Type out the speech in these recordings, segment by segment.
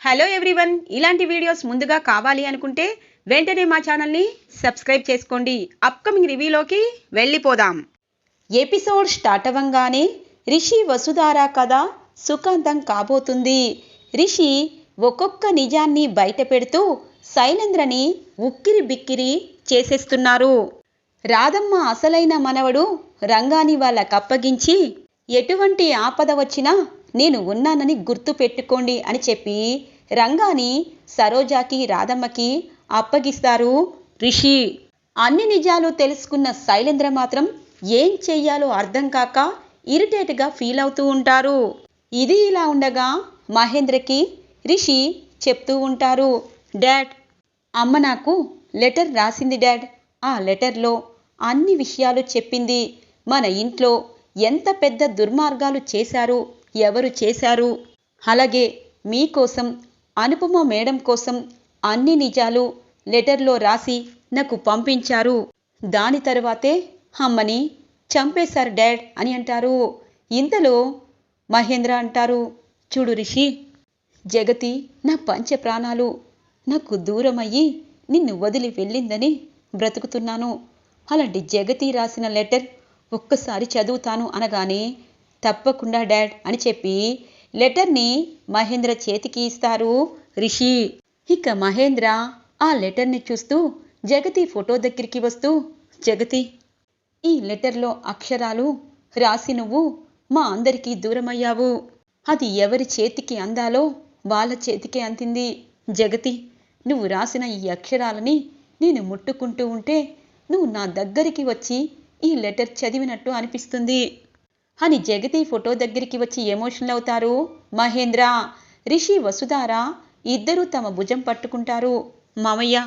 Hello everyone ఇలాంటి videos ముందుగా కావాలి అనుకుంటే వెంటనే మా ఛానల్ని సబ్స్క్రైబ్ చేసుకోండి. అప్కమింగ్ రివ్యూలోకి వెళ్ళిపోదాం. ఎపిసోడ్ స్టార్ట్ అవ్వంగానే రిషి వసుధారా కథ సుఖాంతం కాబోతుంది. రిషి ఒక్కొక్క నిజాన్ని బయట పెడుతూ శైలేంద్రని ఉక్కిరి బిక్కిరి చేసేస్తున్నారు. రాధమ్మ అసలైన మనవడు రంగాని వాళ్ళకప్పగించి ఎటువంటి ఆపద వచ్చినా నేను ఉన్నానని గుర్తు పెట్టుకోండి అని చెప్పి రంగాని సరోజాకి రాధమ్మకి అప్పగిస్తారు రిషి. అన్ని నిజాలు తెలుసుకున్న శైలేంద్ర మాత్రం ఏం చెయ్యాలో అర్థం కాక ఇరిటేట్గా ఫీల్ అవుతూ ఉంటారు. ఇది ఇలా ఉండగా మహేంద్రకి రిషి చెప్తూ ఉంటారు డాడ్ అమ్మ నాకు లెటర్ రాసింది డాడ్. ఆ లెటర్లో అన్ని విషయాలు చెప్పింది. మన ఇంట్లో ఎంత పెద్ద దుర్మార్గాలు చేశారు. ఎవరు చేశారు? అలాగే మీకోసం అనుపమ మేడం కోసం అన్ని నిజాలు లెటర్లో రాసి నాకు పంపించారు. దాని తరువాతే అమ్మని చంపేశారు డాడ్ అని అంటారు. ఇంతలో మహేంద్ర అంటారు చూడు రిషి జగతి నా పంచ ప్రాణాలు. నాకు దూరమయ్యి నిన్ను వదిలి వెళ్ళిందని బ్రతుకుతున్నాను. అలాంటి జగతి రాసిన లెటర్ ఒక్కసారి చదువుతాను అనగానే తప్పకుండా డాడ్ అని చెప్పి లెటర్ని మహేంద్ర చేతికి ఇస్తారు. రిషి ఇక మహేంద్ర ఆ లెటర్ని చూస్తూ జగతి ఫోటో దగ్గరికి వస్తూ జగతి ఈ లెటర్లో అక్షరాలు రాసి నువ్వు మా అందరికీ దూరమయ్యావు. అది ఎవరి చేతికి అందాలో వాళ్ళ చేతికే అందింది. జగతి నువ్వు రాసిన ఈ అక్షరాలని నేను ముట్టుకుంటూ ఉంటే నువ్వు నా దగ్గరికి వచ్చి ఈ లెటర్ చదివినట్టు అనిపిస్తుంది. అని జగతి ఫోటో దగ్గరికి వచ్చి ఎమోషనల్ అవుతారు. మహేంద్ర రిషి వసుధార ఇద్దరూ తమ భుజం పట్టుకుంటారు. మామయ్య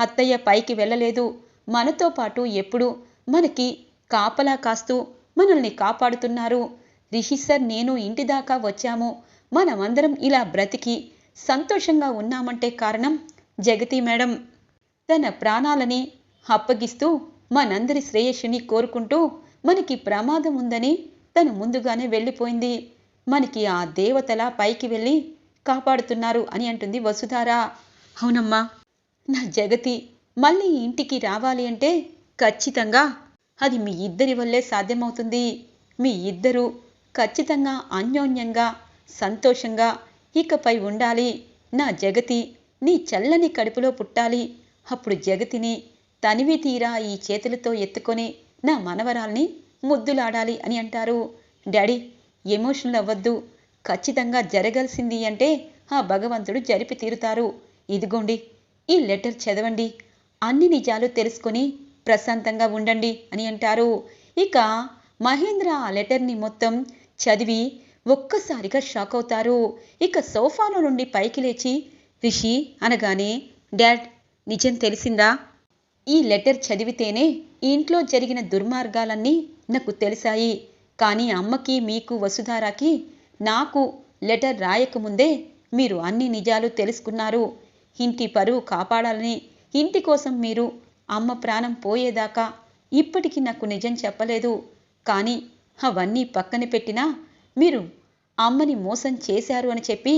అత్తయ్య పైకి వెళ్ళలేదు. మనతో పాటు ఎప్పుడు మనకి కాపలా కాస్తూ మనల్ని కాపాడుతున్నారు. రిషి సార్ నేను ఇంటి దాకా వచ్చాము. మనమందరం ఇలా బ్రతికి సంతోషంగా ఉన్నామంటే కారణం జగతి మేడం. తన ప్రాణాలని అప్పగిస్తూ మనందరి శ్రేయస్సుని కోరుకుంటూ మనకి ప్రమాదం ఉందని తను ముందుగానే వెళ్ళిపోయింది. మనకి ఆ దేవతలా పైకి వెళ్ళి కాపాడుతున్నారు అని అంటుంది వసుధార. అవునమ్మా నా జగతి మళ్ళీ ఇంటికి రావాలి అంటే ఖచ్చితంగా అది మీ ఇద్దరి వల్లే సాధ్యమవుతుంది. మీ ఇద్దరూ ఖచ్చితంగా అన్యోన్యంగా సంతోషంగా ఇకపై ఉండాలి. నా జగతి నీ చల్లని కడుపులో పుట్టాలి. అప్పుడు జగతిని తనివి తీరా ఈ చేతులతో ఎత్తుకొని నా మనవరాల్ని ముద్దులాడాలి అని అంటారు. డాడీ ఎమోషనల్ అవ్వద్దు. ఖచ్చితంగా జరగాల్సింది అంటే ఆ భగవంతుడు జరిపి తీరుతారు. ఇదిగోండి ఈ లెటర్ చదవండి. అన్ని నిజాలు తెలుసుకొని ప్రశాంతంగా ఉండండి అని అంటారు. ఇక మహేంద్ర ఆ లెటర్ని మొత్తం చదివి ఒక్కసారిగా షాక్ అవుతారు. ఇక సోఫాలో నుండి పైకి లేచి రిషి అనగానే డాడ్ నిజం తెలిసిందా? ఈ లెటర్ చదివితేనే ఈ ఇంట్లో జరిగిన దుర్మార్గాలన్నీ నాకు తెలిసాయి. కానీ అమ్మకి మీకు వసుధారాకి నాకు లెటర్ రాయకముందే మీరు అన్ని నిజాలు తెలుసుకున్నారు. ఇంటి పరువు కాపాడాలని ఇంటి కోసం మీరు అమ్మ ప్రాణం పోయేదాకా ఇప్పటికీ నాకు నిజం చెప్పలేదు. కానీ అవన్నీ పక్కన పెట్టినా మీరు అమ్మని మోసం చేశారు అని చెప్పి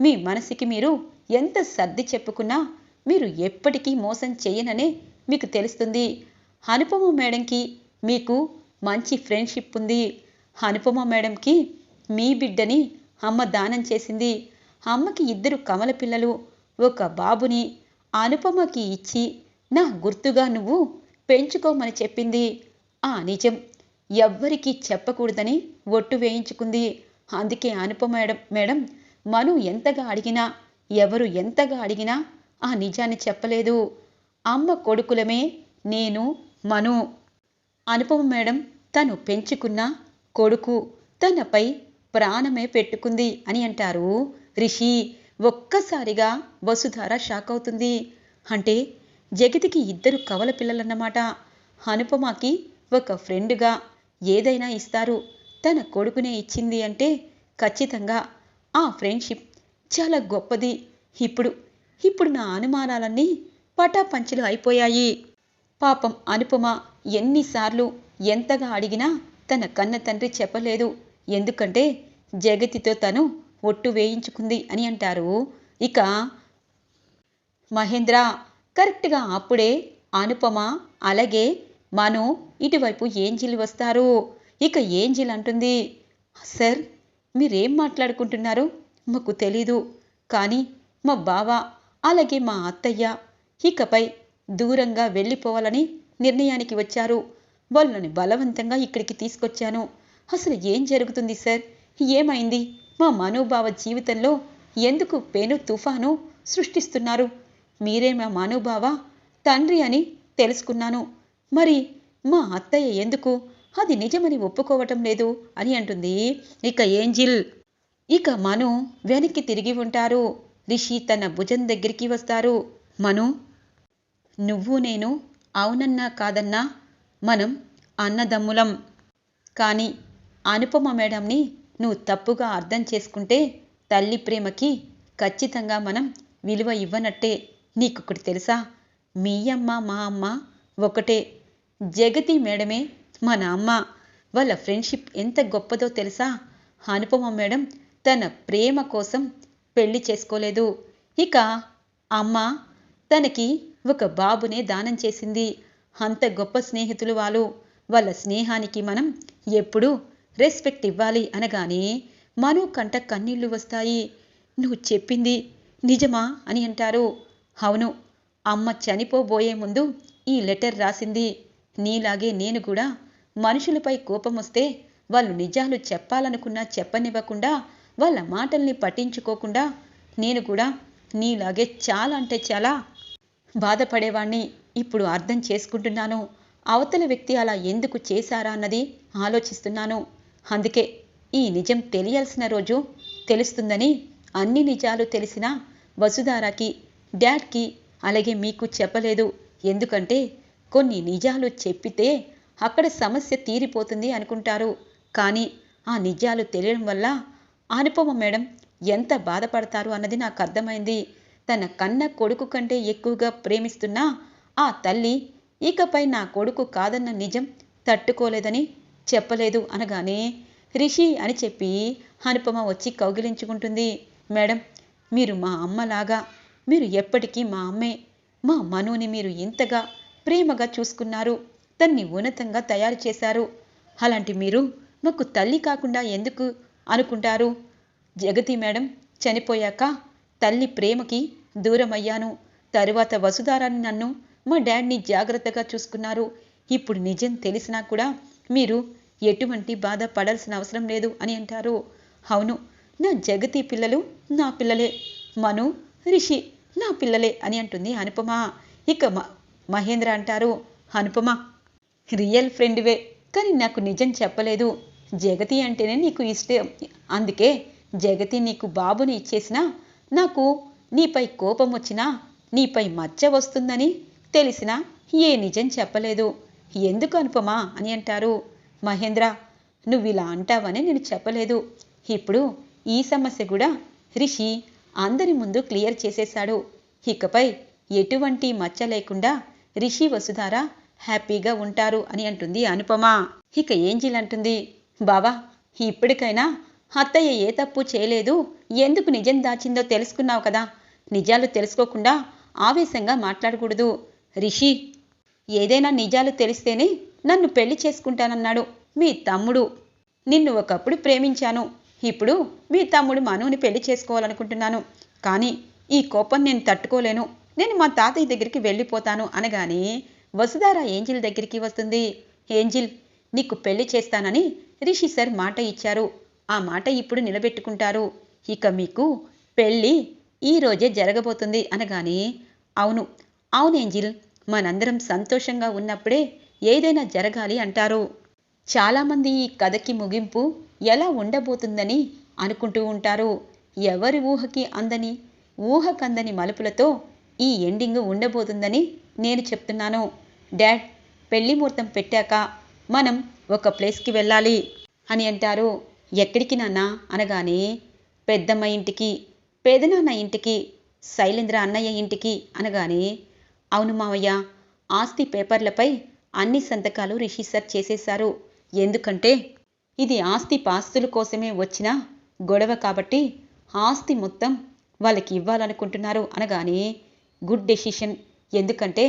మీ మనసుకి మీరు ఎంత సర్ది చెప్పుకున్నా మీరు ఎప్పటికీ మోసం చేయననే మీకు తెలుస్తుంది. అనుపమ మేడంకి మీకు మంచి ఫ్రెండ్షిప్ ఉంది. అనుపమ మేడంకి మీ బిడ్డని అమ్మ దానం చేసింది. అమ్మకి ఇద్దరు కమల పిల్లలు ఒక బాబుని అనుపమకి ఇచ్చి నా గుర్తుగా నువ్వు పెంచుకోమని చెప్పింది. ఆ నిజం. ఎవ్వరికీ చెప్పకూడదని ఒట్టు వేయించుకుంది. అందుకే అనుపమ మేడం మేడం మను ఎంతగా అడిగినా ఎవరు ఎంతగా అడిగినా ఆ నిజాన్ని చెప్పలేదు. అమ్మ కొడుకులమే నేను మను. అనుపమ మేడం తను పెంచుకున్న కొడుకు తనపై ప్రాణమే పెట్టుకుంది అని అంటారు. రిషి ఒక్కసారిగా వసుధార షాక్ అవుతుంది అంటే జగతికి ఇద్దరు కవల పిల్లలన్నమాట. అనుపమకి ఒక ఫ్రెండ్గా ఏదైనా ఇస్తారు. తన కొడుకునే ఇచ్చింది అంటే ఖచ్చితంగా ఆ ఫ్రెండ్షిప్ చాలా గొప్పది. ఇప్పుడు ఇప్పుడు నా అనుమానాలన్నీ పటాపంచలు అయిపోయాయి. పాపం అనుపమ ఎన్నిసార్లు ఎంతగా అడిగినా తన కన్న తండ్రి చెప్పలేదు. ఎందుకంటే జగతితో తను ఒట్టు వేయించుకుంది అని అంటారు. ఇక మహేంద్ర కరెక్ట్గా అప్పుడే అనుపమ అలాగే మను ఇటువైపు ఏంజిల్ వస్తారు. ఇక ఏంజిల్ అంటుంది సార్ మీరేం మాట్లాడుకుంటున్నారు? మాకు తెలీదు. కానీ మా బావ అలాగే మా అత్తయ్య ఇకపై దూరంగా వెళ్ళిపోవాలని నిర్ణయానికి వచ్చారు. వాళ్ళని బలవంతంగా ఇక్కడికి తీసుకొచ్చాను. అసలు ఏం జరుగుతుంది సార్? ఏమైంది? మా మనోభావ జీవితంలో ఎందుకు పెను తుఫాను సృష్టిస్తున్నారు? మీరే మా మనోభావ తండ్రి అని తెలుసుకున్నాను. మరి మా అత్తయ్య ఎందుకు? అది నిజమని ఒప్పుకోవటం లేదు అని అంటుంది ఇక ఏంజిల్. ఇక మను వెనక్కి తిరిగి ఉంటారు. రిషి తన భుజం దగ్గరికి వస్తారు. మను నువ్వు నేను అవునన్నా కాదన్నా మనం అన్నదమ్ములం. కానీ అనుపమ మేడంని నువ్వు తప్పుగా అర్థం చేసుకుంటే తల్లి ప్రేమకి ఖచ్చితంగా మనం విలువ ఇవ్వనట్టే. నీకొకటి తెలుసా? మీ అమ్మ మా అమ్మ ఒకటే. జగతి మేడమే మన అమ్మ. వాళ్ళ ఫ్రెండ్షిప్ ఎంత గొప్పదో తెలుసా? అనుపమ మేడం తన ప్రేమ కోసం పెళ్ళి చేసుకోలేదు. ఇక అమ్మ తనకి ఒక బాబునే దానం చేసింది. అంత గొప్ప స్నేహితులు వాళ్ళు. వాళ్ళ స్నేహానికి మనం ఎప్పుడూ రెస్పెక్ట్ ఇవ్వాలి అనగానే మను కంట కన్నీళ్ళు వస్తాయి. నువ్వు చెప్పింది నిజమా? అని అంటారు. అవును అమ్మ చనిపోబోయే ముందు ఈ లెటర్ రాసింది. నీలాగే నేను కూడా మనుషులపై కోపం వస్తే వాళ్ళు నిజాలు చెప్పాలనుకున్నా చెప్పనివ్వకుండా వాళ్ళ మాటల్ని పట్టించుకోకుండా నేను కూడా నీలాగే చాలా అంటే చాలా బాధపడేవాణ్ణి ఇప్పుడు అర్థం చేసుకుంటున్నాను. అవతల వ్యక్తి అలా ఎందుకు చేశారా అన్నది ఆలోచిస్తున్నాను. అందుకే ఈ నిజం తెలియాల్సిన రోజు తెలుస్తుందని అన్ని నిజాలు తెలిసిన వసుధారాకి డాడ్కి అలాగే మీకు చెప్పలేదు. ఎందుకంటే కొన్ని నిజాలు చెప్పితే అక్కడ సమస్య తీరిపోతుంది అనుకుంటారు. కానీ ఆ నిజాలు తెలియడం వల్ల అనుపమ మేడం ఎంత బాధపడతారు అన్నది నాకు అర్థమైంది. తన కన్న కొడుకు కంటే ఎక్కువగా ప్రేమిస్తున్నా ఆ తల్లి ఇకపై నా కొడుకు కాదన్న నిజం తట్టుకోలేదని చెప్పలేదు అనగానే రిషి అని చెప్పి అనుపమ వచ్చి కౌగిలించుకుంటుంది. మేడం మీరు మా అమ్మలాగా మీరు ఎప్పటికీ మా అమ్మే. మా మనుని మీరు ఇంతగా ప్రేమగా చూసుకున్నారు తన్ని ఉన్నతంగా తయారు చేశారు. అలాంటి మీరు మాకు తల్లి కాకుండా ఎందుకు అనుకుంటారు? జగతి మేడం చనిపోయాక తల్లి ప్రేమకి దూరమయ్యాను. తరువాత వసుధారాన్ని నన్ను మా డాడ్ని జాగ్రత్తగా చూసుకున్నారు. ఇప్పుడు నిజం తెలిసినా కూడా మీరు ఎటువంటి బాధ పడాల్సిన అవసరం లేదు అని అంటారు. అవును నా జగతి పిల్లలు నా పిల్లలే. మను రిషి నా పిల్లలే అని అంటుంది అనుపమ. ఇక మ- మహేంద్ర అంటారు అనుపమ రియల్ ఫ్రెండ్వే కానీ నాకు నిజం చెప్పలేదు. జగతి అంటేనే నీకు ఇష్టం. అందుకే జగతి నీకు బాబుని ఇచ్చేసినా నాకు నీపై కోపం వచ్చినా నీపై మచ్చ వస్తుందని తెలిసినా ఏ నిజం చెప్పలేదు. ఎందుకు అనుపమా అని అంటారు. మహేంద్ర నువ్వు ఇలా అంటావని నేను చెప్పలేదు. ఇప్పుడు ఈ సమస్య కూడా రిషి అందరి ముందు క్లియర్ చేసేశాడు. ఇకపై ఎటువంటి మచ్చ లేకుండా రిషి వసుధార హ్యాపీగా ఉంటారు అని అంటుంది అనుపమ. ఇక ఏంజిల్ అంటుంది. బావా ఇప్పటికైనా అత్తయ్య ఏ తప్పు చేయలేదు. ఎందుకు నిజం దాచిందో తెలుసుకున్నావు కదా. నిజాలు తెలుసుకోకుండా ఆవేశంగా మాట్లాడకూడదు. రిషి ఏదైనా నిజాలు తెలిస్తేనే నన్ను పెళ్ళి చేసుకుంటానన్నాడు మీ తమ్ముడు. నిన్ను ఒకప్పుడు ప్రేమించాను. ఇప్పుడు మీ తమ్ముడు మనుని పెళ్ళి చేసుకోవాలనుకుంటున్నాను. కానీ ఈ కోపం నేను తట్టుకోలేను. నేను మా తాతయ్య దగ్గరికి వెళ్ళిపోతాను అనగానే వసుధార ఏంజిల్ దగ్గరికి వస్తుంది. ఏంజిల్ నీకు పెళ్ళి చేస్తానని రిషి సార్ మాట ఇచ్చారు. ఆ మాట ఇప్పుడు నిలబెట్టుకుంటారు. ఇక మీకు పెళ్ళి ఈ రోజే జరగబోతుంది అనగానే అవును అవును ఏంజిల్ మనందరం సంతోషంగా ఉన్నప్పుడే ఏదైనా జరగాలి అంటారు. చాలామంది ఈ కథకి ముగింపు ఎలా ఉండబోతుందని అనుకుంటూ ఉంటారు. ఎవరి ఊహకి అందని ఊహకందని మలుపులతో ఈ ఎండింగ్ ఉండబోతుందని నేను చెప్తున్నాను. డాడ్ పెళ్ళి ముహూర్తం పెట్టాక మనం ఒక ప్లేస్కి వెళ్ళాలి అని అంటారు. ఎక్కడికి నాన్న? అనగానే పెద్దమ్మ ఇంటికి. పెదనాన్న ఇంటికి శైలేంద్ర అన్నయ్య ఇంటికి అనగానే అవును మావయ్య ఆస్తి పేపర్లపై అన్ని సంతకాలు రిషి సార్ చేసేశారు. ఎందుకంటే ఇది ఆస్తి పాస్తుల కోసమే వచ్చిన గొడవ కాబట్టి ఆస్తి మొత్తం వాళ్ళకి ఇవ్వాలనుకుంటున్నారు అనగానే గుడ్ డెసిషన్. ఎందుకంటే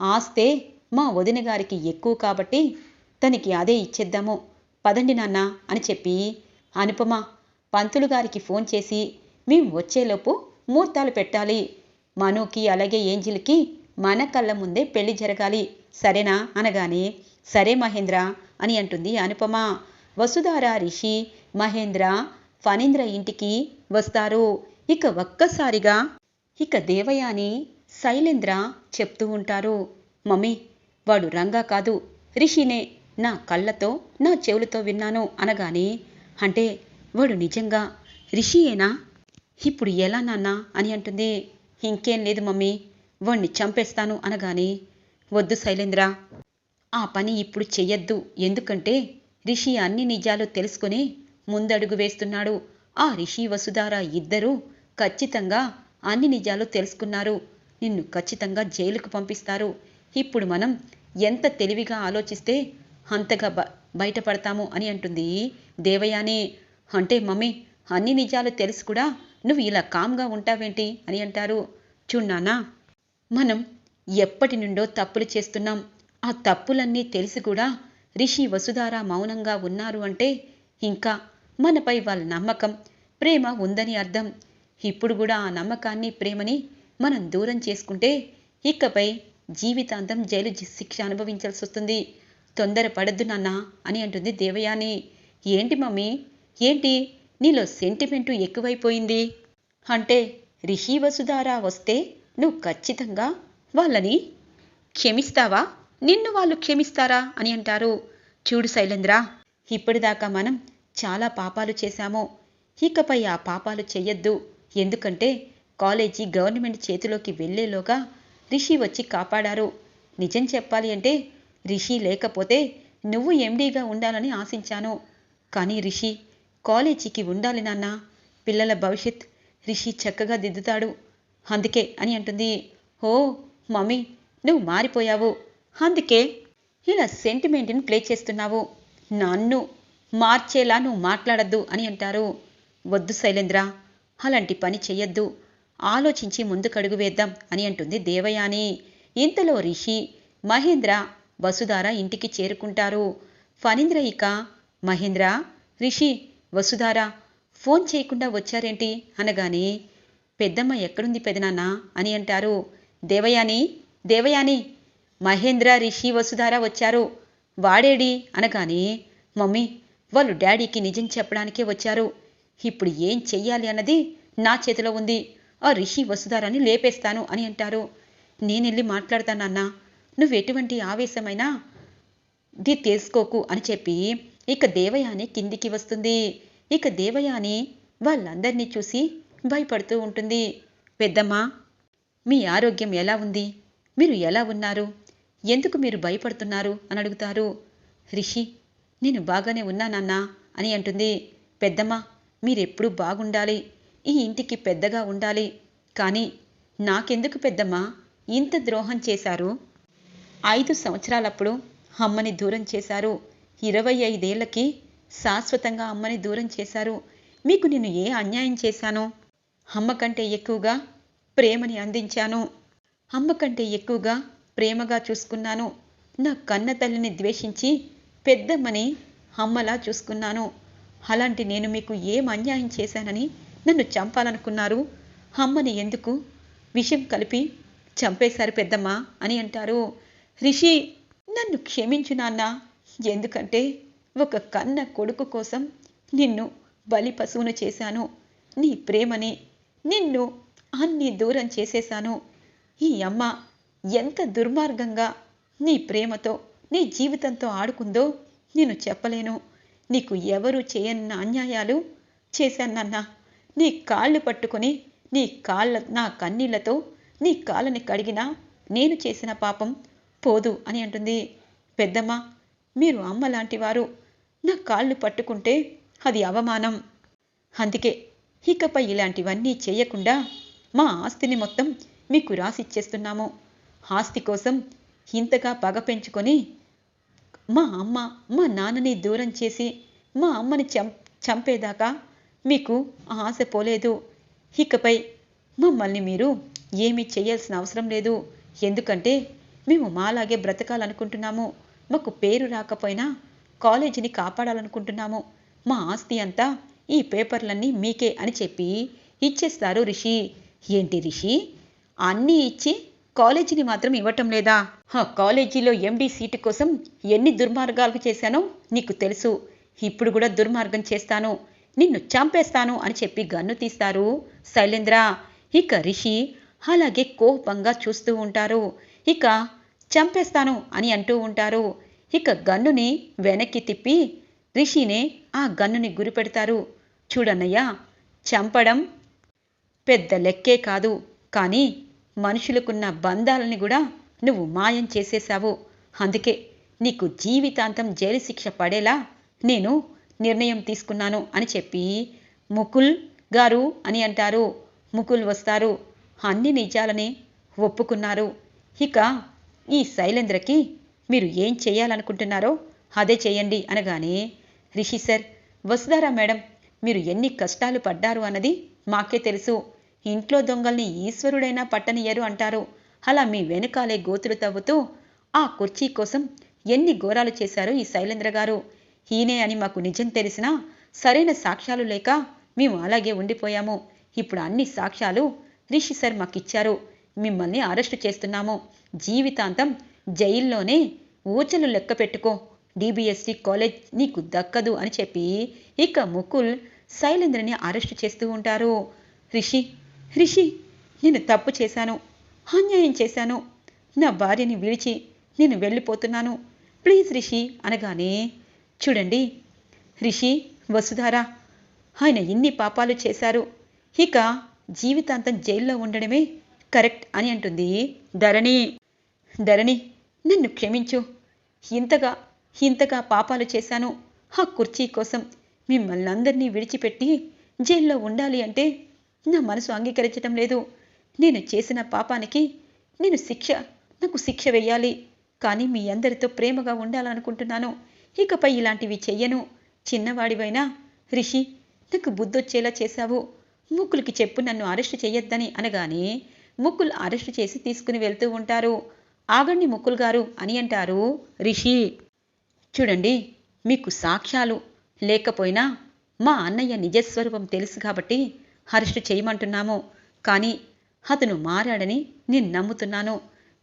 ఆస్తే మా వదిన గారికి ఎక్కువ కాబట్టి తనకి అదే ఇచ్చేద్దాము. పదండి నాన్న అని చెప్పి అనుపమ పంతులు గారికి ఫోన్ చేసి మేం వచ్చేలోపు ముహూర్తాలు పెట్టాలి. మనుకి అలాగే ఏంజిల్కి మన కళ్ళ ముందే పెళ్ళి జరగాలి. సరేనా? అనగానే సరే మహేంద్ర అని అంటుంది అనుపమ. వసుధార రిషి మహేంద్ర ఫణీంద్ర ఇంటికి వస్తారు. ఇక ఒక్కసారిగా ఇక దేవయాని శైలేంద్ర చెప్తూ ఉంటారు. మమ్మీ వాడు రంగా కాదు. రిషినే నా కళ్ళతో నా చెవులతో విన్నాను. అనగానే అంటే వాడు నిజంగా రిషియేనా? ఇప్పుడు ఎలా నాన్నా? అని అంటుంది. ఇంకేం లేదు మమ్మీ. వాణ్ణి చంపేస్తాను అనగానే వద్దు శైలేంద్ర. ఆ పని ఇప్పుడు చెయ్యొద్దు. ఎందుకంటే రిషి అన్ని నిజాలు తెలుసుకుని ముందడుగు వేస్తున్నాడు. ఆ రిషి వసుధార ఇద్దరూ ఖచ్చితంగా అన్ని నిజాలు తెలుసుకున్నారు. నిన్ను ఖచ్చితంగా జైలుకు పంపిస్తారు. ఇప్పుడు మనం ఎంత తెలివిగా ఆలోచిస్తే అంతగా బ బయటపడతాము అని అంటుంది దేవయాని. అంటే మమ్మీ అన్ని నిజాలు తెలుసు కూడా నువ్వు ఇలా కామ్గా ఉంటావేంటి అని అంటారు. చూన్నానా మనం ఎప్పటి నుండో తప్పులు చేస్తున్నాం. ఆ తప్పులన్నీ తెలిసి కూడా రిషి వసుధార మౌనంగా ఉన్నారు అంటే ఇంకా మనపై వాళ్ళ నమ్మకం ప్రేమ ఉందని అర్థం. ఇప్పుడు కూడా ఆ నమ్మకాన్ని ప్రేమని మనం దూరం చేసుకుంటే ఇకపై జీవితాంతం జైలు శిక్ష అనుభవించాల్సి వస్తుంది. తొందరపడద్దు నాన్న అని అంటుంది దేవయాని. ఏంటి మమ్మీ? ఏంటి? నీలో సెంటిమెంటు ఎక్కువైపోయింది. అంటే రిషి వసుధారా వస్తే నువ్వు ఖచ్చితంగా వాళ్ళని క్షమిస్తావా? నిన్ను వాళ్ళు క్షమిస్తారా? అని అంటారు. చూడు శైలేంద్ర ఇప్పటిదాకా మనం చాలా పాపాలు చేశాము. ఇకపై ఆ పాపాలు చెయ్యొద్దు ఎందుకంటే కాలేజీ గవర్నమెంట్ చేతిలోకి వెళ్ళేలోగా రిషి వచ్చి కాపాడారు. నిజం చెప్పాలి అంటే రిషి లేకపోతే నువ్వు ఎండీగా ఉండాలని ఆశించాను. కానీ రిషి కాలేజీకి ఉండాలి నాన్న. పిల్లల భవిష్యత్ రిషి చక్కగా దిద్దుతాడు. అందుకే అని అంటుంది. ఓ మమ్మీ నువ్వు మారిపోయావు. అందుకే ఇలా సెంటిమెంట్ని ప్లే చేస్తున్నావు. నన్ను మార్చేలా నువ్వు మాట్లాడద్దు అని అంటారు. వద్దు శైలేంద్ర అలాంటి పని చెయ్యొద్దు. ఆలోచించి ముందుకడుగు వేద్దాం అని అంటుంది దేవయాని. ఇంతలో రిషి మహేంద్ర వసుధార ఇంటికి చేరుకుంటారు. ఫణీంద్ర ఇక మహేంద్ర రిషి వసుధార ఫోన్ చేయకుండా వచ్చారేంటి? అనగానే పెద్దమ్మ ఎక్కడుంది పెదనాన్న? అని అంటారు. దేవయాని? దేవయాని? మహేంద్ర రిషి వసుధార వచ్చారు. వాడేడి? అనగానే మమ్మీ వాళ్ళు డాడీకి నిజం చెప్పడానికే వచ్చారు. ఇప్పుడు ఏం చెయ్యాలి అన్నది నా చేతిలో ఉంది. ఆ రిషి వసుధారాన్ని లేపేస్తాను అని అంటారు. నేనెళ్ళి మాట్లాడతానన్నా నువ్వు ఎటువంటి ఆవేశమైనా ది తెలుసుకోకు అని చెప్పి ఇక దేవయాని కిందికి వస్తుంది. ఇక దేవయాని వాళ్ళందరినీ చూసి భయపడుతూ ఉంటుంది. పెద్దమ్మా మీ ఆరోగ్యం ఎలా ఉంది? మీరు ఎలా ఉన్నారు? ఎందుకు మీరు భయపడుతున్నారు? అని అడుగుతారు. రిషి నేను బాగానే ఉన్నానన్నా అని అంటుంది. పెద్దమ్మ మీరెప్పుడూ బాగుండాలి. ఈ ఇంటికి పెద్దగా ఉండాలి. కానీ నాకెందుకు పెద్దమ్మా ఇంత ద్రోహం చేశారు? ఐదు సంవత్సరాలప్పుడు అమ్మని దూరం చేశారు. ఇరవై ఐదేళ్ళకి శాశ్వతంగా అమ్మని దూరం చేశారు. మీకు నేను ఏ అన్యాయం చేశాను? అమ్మ కంటే ఎక్కువగా ప్రేమని అందించాను. అమ్మ కంటే ఎక్కువగా ప్రేమగా చూసుకున్నాను. నా కన్న తల్లిని ద్వేషించి పెద్దమ్మని అమ్మలా చూసుకున్నాను. అలాంటి నేను మీకు ఏం అన్యాయం చేశానని నన్ను చంపాలనుకున్నారు? అమ్మని ఎందుకు విషయం కలిపి చంపేశారు పెద్దమ్మ అని అంటారు. రిషి నన్ను క్షమించు నాన్న. ఎందుకంటే ఒక కన్న కొడుకు కోసం నిన్ను బలి పశువును చేశాను. నీ ప్రేమని నిన్ను అన్ని దూరం చేసేశాను. ఈ అమ్మ ఎంత దుర్మార్గంగా నీ ప్రేమతో నీ జీవితంతో ఆడుకుందో నేను చెప్పలేను. నీకు ఎవరు చేయన్న అన్యాయాలు చేశానన్నా నీ కాళ్ళు పట్టుకొని నీ కాళ్ళ నా కన్నీళ్ళతో నీ కాళ్ళని కడిగినా నేను చేసిన పాపం పోదు అని అంటుంది. పెద్దమ్మ మీరు అమ్మ లాంటివారు నా కాళ్ళు పట్టుకుంటే అది అవమానం. అందుకే ఇకపై ఇలాంటివన్నీ చేయకుండా మా ఆస్తిని మొత్తం మీకు రాసిచ్చేస్తున్నాము. ఆస్తి కోసం ఇంతగా పగ పెంచుకొని మా అమ్మ మా నాన్నని దూరం చేసి మా అమ్మని చం చంపేదాకా మీకు ఆ ఆశ పోలేదు. ఇకపై మమ్మల్ని మీరు ఏమీ చేయాల్సిన అవసరం లేదు. ఎందుకంటే మేము మాలాగే బ్రతకాలనుకుంటున్నాము. మాకు పేరు రాకపోయినా కాలేజీని కాపాడాలనుకుంటున్నాము. మా ఆస్తి అంతా ఈ పేపర్లన్నీ మీకే అని చెప్పి ఇచ్చేస్తారు రిషి. ఏంటి రిషి? అన్నీ ఇచ్చి కాలేజీని మాత్రం ఇవ్వటం లేదా? కాలేజీలో ఎండి సీటు కోసం ఎన్ని దుర్మార్గాలు చేశానో నీకు తెలుసు. ఇప్పుడు కూడా దుర్మార్గం చేస్తాను. నిన్ను చంపేస్తాను అని చెప్పి గన్ను తీస్తారు. శైలేంద్ర ఇక రిషి అలాగే కోపంగా చూస్తూ ఉంటారు. ఇక చంపేస్తాను అని అంటూ ఉంటారు. ఇక గన్నుని వెనక్కి తిప్పి రిషినే ఆ గన్నుని గురిపెడతారు చూడన్నయ్య చంపడం పెద్ద లెక్కే కాదు. కానీ మనుషులకున్న బంధాలని కూడా నువ్వు మాయం చేసేశావు. అందుకే నీకు జీవితాంతం జైలు శిక్ష పడేలా నేను నిర్ణయం తీసుకున్నాను అని చెప్పి ముకుల్ గారు అని అంటారు. ముకుల్ వస్తారు. అన్ని నిజాలని ఒప్పుకున్నారు. ఇక ఈ శైలేంద్రకి మీరు ఏం చేయాలనుకుంటున్నారో అదే చేయండి అనగానే రిషి సార్ వసుధారా మేడం మీరు ఎన్ని కష్టాలు పడ్డారు అన్నది మాకే తెలుసు. ఇంట్లో దొంగల్ని ఈశ్వరుడైనా పట్టనియరు అంటారు. అలా మీ వెనుకాలే గోతులు తవ్వుతూ ఆ కుర్చీ కోసం ఎన్ని ఘోరాలు చేశారు ఈ శైలేంద్ర గారు? ఈయనే అని మాకు నిజం తెలిసినా సరైన సాక్ష్యాలు లేక మేము అలాగే ఉండిపోయాము. ఇప్పుడు అన్ని సాక్ష్యాలు రిషి సార్ మాకిచ్చారు. మిమ్మల్ని అరెస్టు చేస్తున్నాము. జీవితాంతం జైల్లోనే ఊచలు లెక్క పెట్టుకో. డిబిఎస్టి కాలేజ్ నీకు దక్కదు అని చెప్పి ఇక ముకుల్ శైలేంద్రని అరెస్టు చేస్తూ ఉంటారు. రిషి రిషి నేను తప్పు చేశాను అన్యాయం చేశాను. నా భార్యని విడిచి నేను వెళ్ళిపోతున్నాను. ప్లీజ్ రిషి అనగానే చూడండి రిషి వసుధారా ఆయన ఎన్ని పాపాలు చేశారు. ఇక జీవితాంతం జైల్లో ఉండడమే కరెక్ట్ అని అంటుంది. ధరణి ధరణి నన్ను క్షమించు. ఇంతగా ఇంతగా పాపాలు చేశాను. ఆ కుర్చీ కోసం మిమ్మల్ని అందరినీ విడిచిపెట్టి జైల్లో ఉండాలి అంటే నా మనసు అంగీకరించటం లేదు. నేను చేసిన పాపానికి నేను శిక్ష నాకు శిక్ష వెయ్యాలి కానీ మీ అందరితో ప్రేమగా ఉండాలనుకుంటున్నాను. ఇకపై ఇలాంటివి చెయ్యను. చిన్నవాడివైనా రిషి నాకు బుద్ధొచ్చేలా చేశావు. మూకులకి చెప్పు నన్ను అరెస్టు చేయొద్దని అనగానే ముక్కులు అరెస్టు చేసి తీసుకుని వెళ్తూ ఉంటారు. ఆగండి ముక్కుల్ గారు అని అంటారు రిషి. చూడండి మీకు సాక్ష్యాలు. లేకపోయినా మా అన్నయ్య నిజస్వరూపం తెలుసు కాబట్టి అరెస్టు చేయమంటున్నాము. కానీ అతను మారాడని నేను నమ్ముతున్నాను.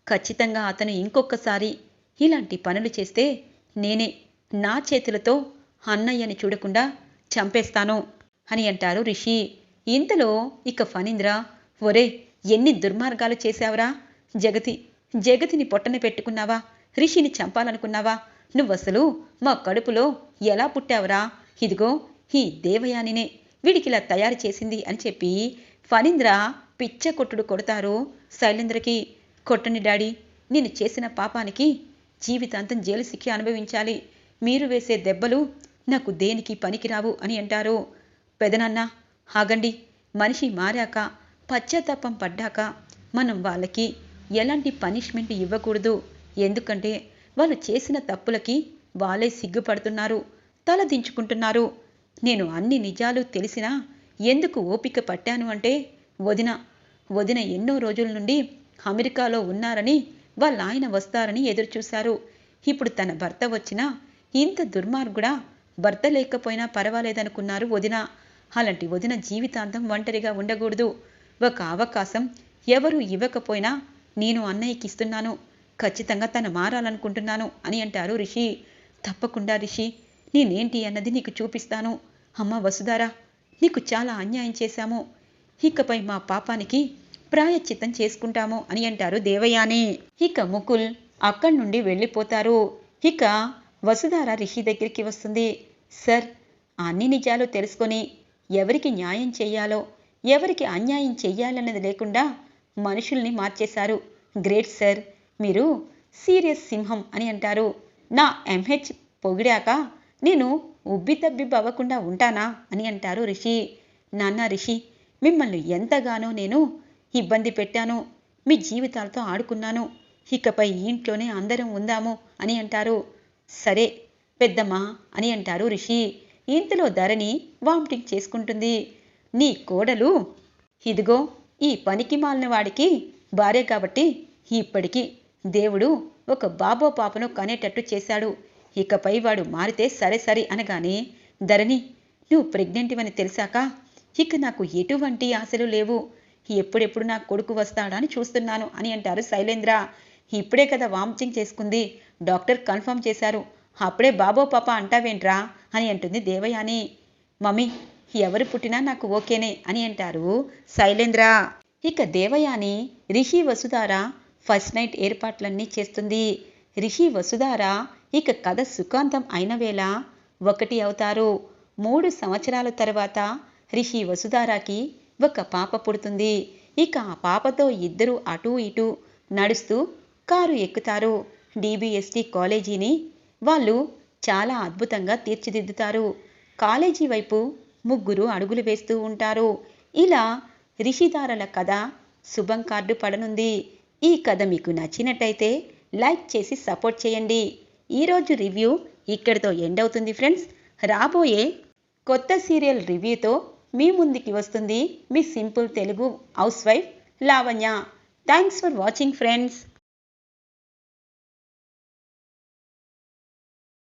ఖచ్చితంగా అతను ఇంకొకసారి ఇలాంటి పనులు చేస్తే నేనే నా చేతులతో అన్నయ్యని చూడకుండా చంపేస్తాను అని అంటారు రిషి. ఇంతలో ఇక ఫణీంద్ర ఒరే ఎన్ని దుర్మార్గాలు చేశావురా? జగతి జగతిని పొట్టన పెట్టుకున్నావా? రిషిని చంపాలనుకున్నావా? నువ్వసలు మా కడుపులో ఎలా పుట్టావురా? ఇదిగో ఈ దేవయానినే వీడికిలా తయారు చేసింది అని చెప్పి ఫణీంద్ర పిచ్చ కొట్టుడు కొడతారు శైలేంద్రకి. కొట్టని డాడీ నేను చేసిన పాపానికి జీవితాంతం జైలు శిక్ష అనుభవించాలి. మీరు వేసే దెబ్బలు నాకు దేనికి పనికిరావు అని అంటారు. పెదనాన్న ఆగండి. మనిషి మారాక పశ్చాత్తాపం పడ్డాక మనం వాళ్ళకి ఎలాంటి పనిష్మెంట్ ఇవ్వకూడదు. ఎందుకంటే వాళ్ళు చేసిన తప్పులకి వాళ్ళే సిగ్గుపడుతున్నారు తల దించుకుంటున్నారు. నేను అన్ని నిజాలు తెలిసినా ఎందుకు ఓపిక పట్టాను అంటే వదిన వదిన ఎన్నో రోజుల నుండి అమెరికాలో ఉన్నారని వాళ్ళ ఆయన వస్తారని ఎదురుచూశారు. ఇప్పుడు తన భర్త వచ్చినా ఇంత దుర్మార్గుడా భర్త లేకపోయినా పర్వాలేదనుకున్నారు వదిన. అలాంటి వదిన జీవితాంతం ఒంటరిగా ఉండకూడదు. ఒక అవకాశం ఎవరు ఇవ్వకపోయినా నేను అన్నయ్యకి ఇస్తున్నాను ఖచ్చితంగా తను మారాలనుకుంటున్నాను అని అంటారు రిషి. తప్పకుండా రిషి నేనేంటి అన్నది నీకు చూపిస్తాను. అమ్మ వసుధారా నీకు చాలా అన్యాయం చేశాము. ఇకపై మా పాపానికి ప్రాయశ్చిత్తం చేసుకుంటాము అని అంటారు దేవయాని. ఇక ముకుల్ అక్కడి నుండి వెళ్ళిపోతారు. ఇక వసుధార రిషి దగ్గరికి వస్తుంది. సార్ అన్ని నిజాలు తెలుసుకొని ఎవరికి న్యాయం చేయాలో ఎవరికి అన్యాయం చెయ్యాలన్నది లేకుండా మనుషుల్ని మార్చేశారు. గ్రేట్ సార్ మీరు సీరియస్ సింహం అని అంటారు. నా ఎంహెచ్ పొగిడాక నేను ఉబ్బి అవ్వకుండా ఉంటానా అని అంటారు రిషి. నాన్న రిషి మిమ్మల్ని ఎంతగానో నేను ఇబ్బంది పెట్టాను. మీ జీవితాలతో ఆడుకున్నాను. ఇకపై ఇంట్లోనే అందరం ఉందాము అని అంటారు. సరే పెద్దమ్మా అని అంటారు రిషి. ఇంతలో ధరణి వామిటింగ్ చేసుకుంటుంది. నీ కోడలు. ఇదిగో ఈ పనికి మాలిన వాడికి భార్య కాబట్టి ఇప్పటికి దేవుడు ఒక బాబో పాపను కనేటట్టు చేశాడు. ఇకపై వాడు మారితే సరే సరే అనగానే ధరణి నువ్వు ప్రెగ్నెంట్ అని తెలిసాక ఇక నాకు ఎటువంటి ఆశలు లేవు. ఎప్పుడెప్పుడు నా కొడుకు వస్తాడా అని చూస్తున్నాను అని అంటారు శైలేంద్ర. ఇప్పుడే కదా వామిటింగ్ చేసుకుంది. డాక్టర్ కన్ఫర్మ్ చేశారు. అప్పుడే బాబో పాప అంటావేంట్రా అని అంటుంది దేవయాని. మమ్మీ ఎవరు పుట్టినా నాకు ఓకేనే అని అంటారు శైలేంద్ర. ఇక దేవయాని రిషి వసుధార ఫస్ట్ నైట్ ఏర్పాట్లన్నీ చేస్తుంది. రిషి వసుధార ఇక కథ సుఖాంతం అయిన వేళ ఒకటి అవుతారు. మూడు సంవత్సరాల తర్వాత రిషి వసుధారాకి ఒక పాప పుడుతుంది. ఇక ఆ పాపతో ఇద్దరు అటూ ఇటూ నడుస్తూ కారు ఎక్కుతారు. డిబిఎస్టి కాలేజీని వాళ్ళు చాలా అద్భుతంగా తీర్చిదిద్దుతారు. కాలేజీ వైపు ముగ్గురు అడుగులు వేస్తూ ఉంటారు. ఇలా రిషిదారల కథ శుభం కార్డు పడనుంది. ఈ కథ మీకు నచ్చినట్టయితే లైక్ చేసి సపోర్ట్ చేయండి. ఈరోజు రివ్యూ ఇక్కడితో ఎండ్ అవుతుంది ఫ్రెండ్స్. రాబోయే కొత్త సీరియల్ రివ్యూతో మీ ముందుకి వస్తుంది మీ simple Telugu house wife Lavanya. Thanks for watching friends.